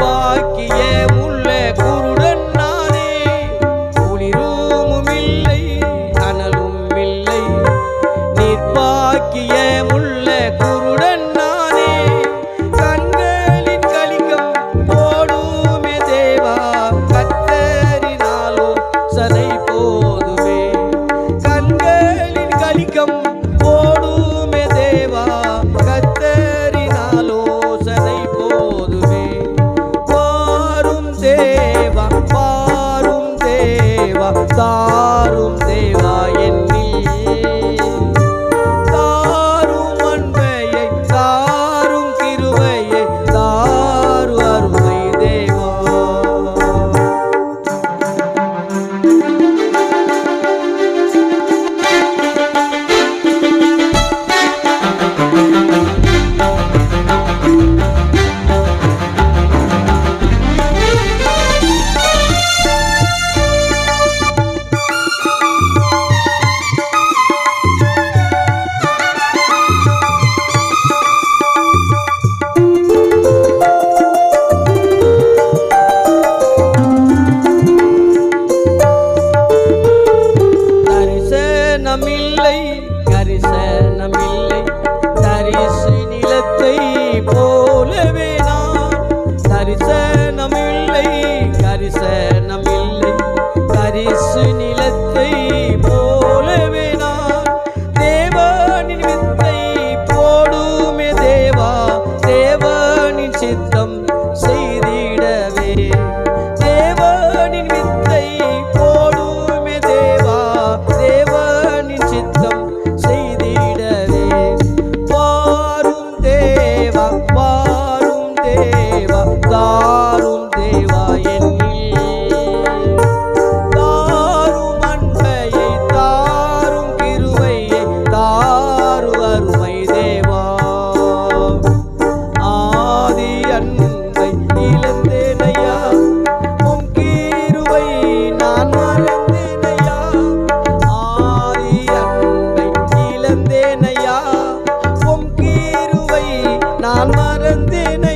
நிற்பாக்கிய முள்ள குருடன் நானே. ஒளிரும் இல்லை அனலும் இல்லை நிற்பாக்கிய முள்ள குருடன் நானே. கண்களின் கலிகம் போடுமே தேவா. கத்தரினாலோ சதை போதுமே கண்களின் தேவா தரிசனமில்லை கரிசனமில்லை தரிசு நிலத்தை போலவே நான் தேவனின் வித்தை போடுமே தேவா தேவனின் சித்தம். நான் மறந்தேனே.